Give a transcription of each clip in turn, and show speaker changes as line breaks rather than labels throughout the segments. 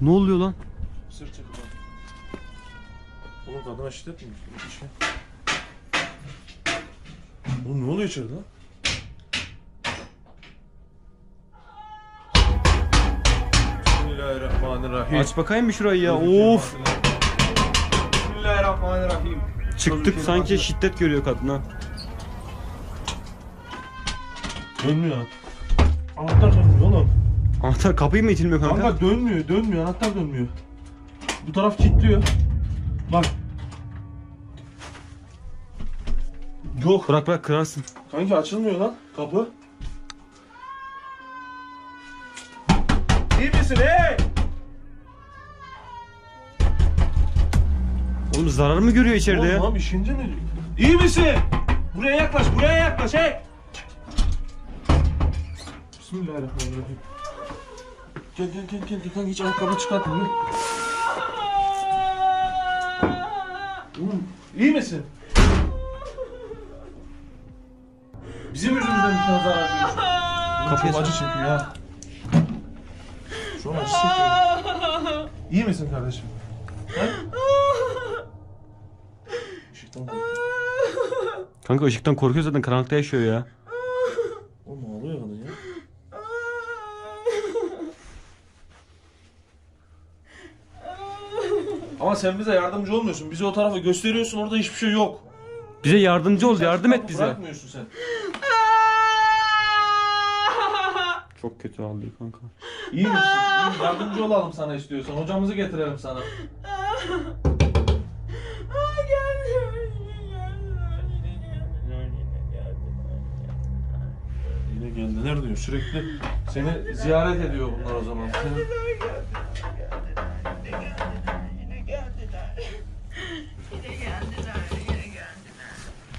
Ne oluyor lan?
Sırt çek lan. Oğlum kadına şiddet mi? Şey. Oğlum ne oluyor içeride lan? Bismillahirrahmanirrahim.
Aç bakayım bir şurayı ya. Of.
Bismillahirrahmanirrahim.
Çıktık sanki şiddet görüyor kadına.
Dönmüyor. Anahtar dönmüyor oğlum.
Anahtar kapıyı mı itilmiyor kanka?
Kanka dönmüyor, dönmüyor. Anahtar dönmüyor. Bu taraf kilitliyor. Bak. Yok.
Bırak bırak kırarsın.
Kanki açılmıyor lan kapı. İyi misin hey?
Oğlum zarar mı görüyor içeride ya?
Oğlum işince mi? İyi misin? Buraya yaklaş, buraya yaklaş hey. Bismillahirrahmanirrahim. Gel gel gel gel kanka hiç ayakkabı çıkartma gel. Oğlum iyi misin? Bizim yüzümüzden bir tane zarar.
Kapıyı
Çok acı çekiyor ha. Şu an acı çekiyor. İyi misin kardeşim? Işıktan korkuyor.
Kanka ışıktan korkuyor zaten karanlıkta yaşıyor ya.
Oğlum ağlıyor kadın ya. Ama sen bize yardımcı olmuyorsun. Bize o tarafa gösteriyorsun orada hiçbir şey yok.
Bize yardımcı ol, yardım et bize.
Bırakmıyorsun sen.
Çok kötü ağlıyor kanka.
İyi misin? İyi, yardımcı olalım sana istiyorsan. Hocamızı getirelim sana. Yine geldiler diyor. Sürekli seni ziyaret ediyor bunlar o zaman. Seni...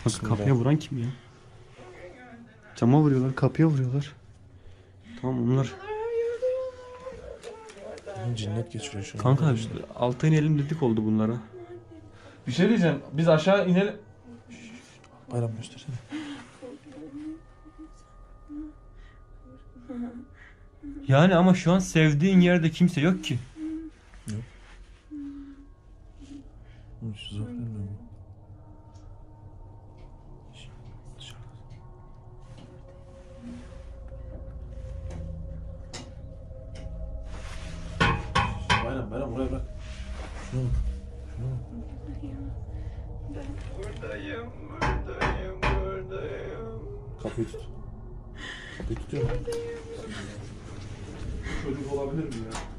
Kanka kapıya vuran kim ya? Cama vuruyorlar, kapıya vuruyorlar. Tamam onlar.
Cinnet geçiriyor şu an.
Kanka altı inelim dedik oldu bunlara.
Bir şey diyeceğim. Biz aşağı inelim. Bayram göstersene.
Yani ama şu an sevdiğin yerde kimse yok ki.
Şizofren mi bu? Bayram, bayram buraya bırak. Şuna bak. Şuna bak.
Buradayım, buradayım, buradayım.
Kapıyı tut. Kapıyı tutuyor. Çocuk olabilir mi ya?